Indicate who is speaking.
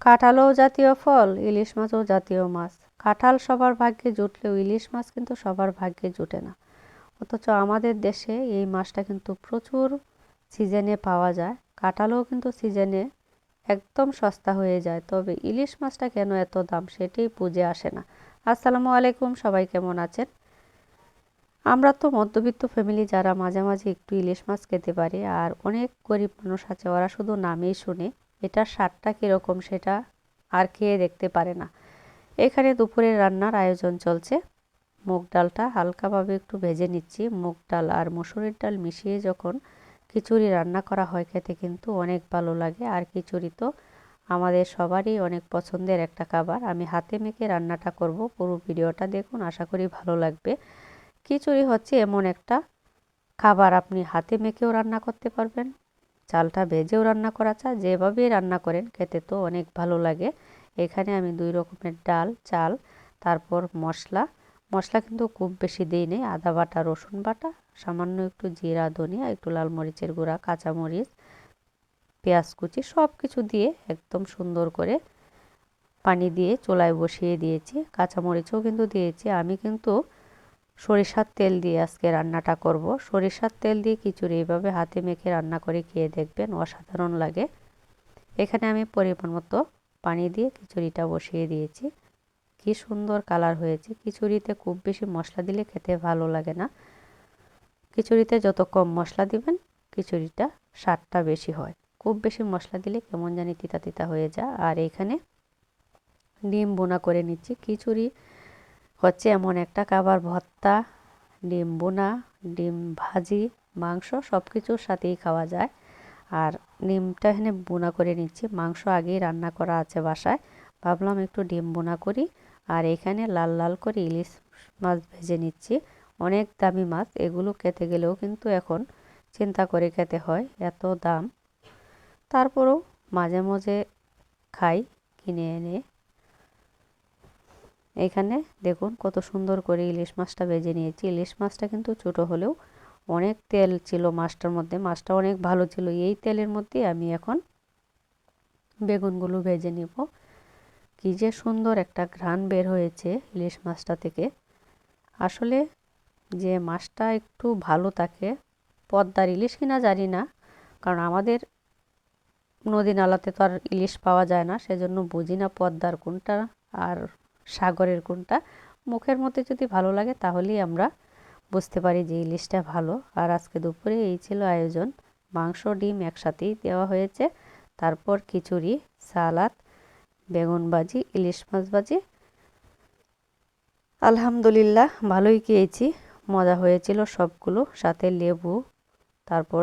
Speaker 1: কাঁঠালও জাতীয় ফল, ইলিশ মাছও জাতীয় মাছ। কাঁঠাল সবার ভাগ্যে জুটলেও ইলিশ মাছ কিন্তু সবার ভাগ্যে জুটে না। অথচ আমাদের দেশে এই মাছটা কিন্তু প্রচুর সিজনে পাওয়া যায়। কাঁঠালও কিন্তু সিজনে একদম সস্তা হয়ে যায়। তবে ইলিশ মাছটা কেন এত দাম সেটাই বুঝে আসে না। আসসালামু আলাইকুম, সবাই কেমন আছেন? আমরা তো মধ্যবিত্ত ফ্যামিলি যারা মাঝে মাঝে একটু ইলিশ মাছ খেতে পারি, আর অনেক গরিব মানুষ আছে, ওরা শুধু নামেই শুনে। এটার স্বাদটা কীরকম সেটা আর খেয়ে দেখতে পারে না। এখানে দুপুরের রান্নার আয়োজন চলছে। মুগ ডালটা হালকাভাবে একটু ভেজে নিচ্ছি। মুগ ডাল আর মুসুরির ডাল মিশিয়ে যখন খিচুড়ি রান্না করা হয় খেতে কিন্তু অনেক ভালো লাগে। আর খিচুড়ি তো আমাদের সবারই অনেক পছন্দের একটা খাবার। আমি হাতে মেখে রান্নাটা করব। পুরো ভিডিওটা দেখুন, আশা করি ভালো লাগবে। খিচুড়ি হচ্ছে এমন একটা খাবার আপনি হাতে মেখেও রান্না করতে পারবেন। চালটা ভেজেও রান্না করা চা, যেভাবেই রান্না করেন খেতে তো অনেক ভালো লাগে। এখানে আমি দুই রকমের ডাল, চাল, তারপর মশলা। মশলা কিন্তু খুব বেশি দিই নেই, আদা বাটা, রসুন বাটা, সামান্য একটু জিরা, ধনিয়া, একটু লাল মরিচের গুঁড়া, কাঁচামরিচ, পেঁয়াজ কুচি সব কিছু দিয়ে একদম সুন্দর করে পানি দিয়ে চোলায় বসিয়ে দিয়েছি। কাঁচামরিচও কিন্তু দিয়েছি। আমি কিন্তু সরিষার তেল দিয়ে আজকে রান্নাটা করব। সরিষার তেল দিয়ে খিচুড়ি এইভাবে হাতে মেখে রান্না করে খেয়ে দেখবেন, অসাধারণ লাগে। এখানে আমি পরিমাণ মতো পানি দিয়ে খিচুড়িটা বসিয়ে দিয়েছি। কি সুন্দর কালার হয়েছে। খিচুড়িতে খুব বেশি মশলা দিলে খেতে ভালো লাগে না। খিচুড়িতে যত কম মশলা দিবেন, খিচুড়িটা স্বাদটা বেশি হয়। খুব বেশি মশলা দিলে কেমন জানি তিতা তিতা হয়ে যায়। আর এখানে ডিম বোনা করে নিচ্ছি। খিচুড়ি হচ্ছে এমন একটা খাবার, ভর্তা, ডিম বোনা ডিম ভাজি, মাংস সব কিছুর সাথেই খাওয়া যায়। আর ডিমটা এখানে বোনা করে নিচ্ছি। মাংস আগেই রান্না করা আছে বাসায়। ভাবলাম একটু ডিম বোনা করি। আর এখানে লাল লাল করে ইলিশ মাছ ভেজে নিচ্ছি। অনেক দামি মাছ, এগুলো খেতে গেলেও কিন্তু এখন চিন্তা করে খেতে হয় এত দাম। তারপরেও মাঝে মাঝে খাই, কিনে এনে। এখানে দেখুন কত সুন্দর করে ইলিশ মাছটা ভেজে নিয়েছি। ইলিশ মাছটা কিন্তু ছোটো হলেও অনেক তেল ছিল মাছটার মধ্যে, মাছটা অনেক ভালো ছিল। এই তেলের মধ্যে আমি এখন বেগুনগুলো ভেজে নিব। কী যে সুন্দর একটা ঘ্রাণ বের হয়েছে ইলিশ মাছটা থেকে। আসলে যে মাছটা একটু ভালো থাকে, পদ্মার ইলিশ কিনা জানি না, কারণ আমাদের নদী নালাতে তো আর ইলিশ পাওয়া যায় না, সেজন্য বুঝি না পদ্মার কোনটা আর সাগরের কোনটা। মুখের মধ্যে যদি ভালো লাগে তাহলেই আমরা বুঝতে পারি যে ইলিশটা ভালো। আর আজকে দুপুরে এই ছিল আয়োজন। মাংস, ডিম একসাথেই দেওয়া হয়েছে। তারপর খিচুড়ি, সালাদ, বেগুন ভাজি, ইলিশ মাছ ভাজি। আলহামদুলিল্লাহ, ভালোই খেয়েছি। মজা হয়েছিল সবগুলো। সাথে লেবু, তারপর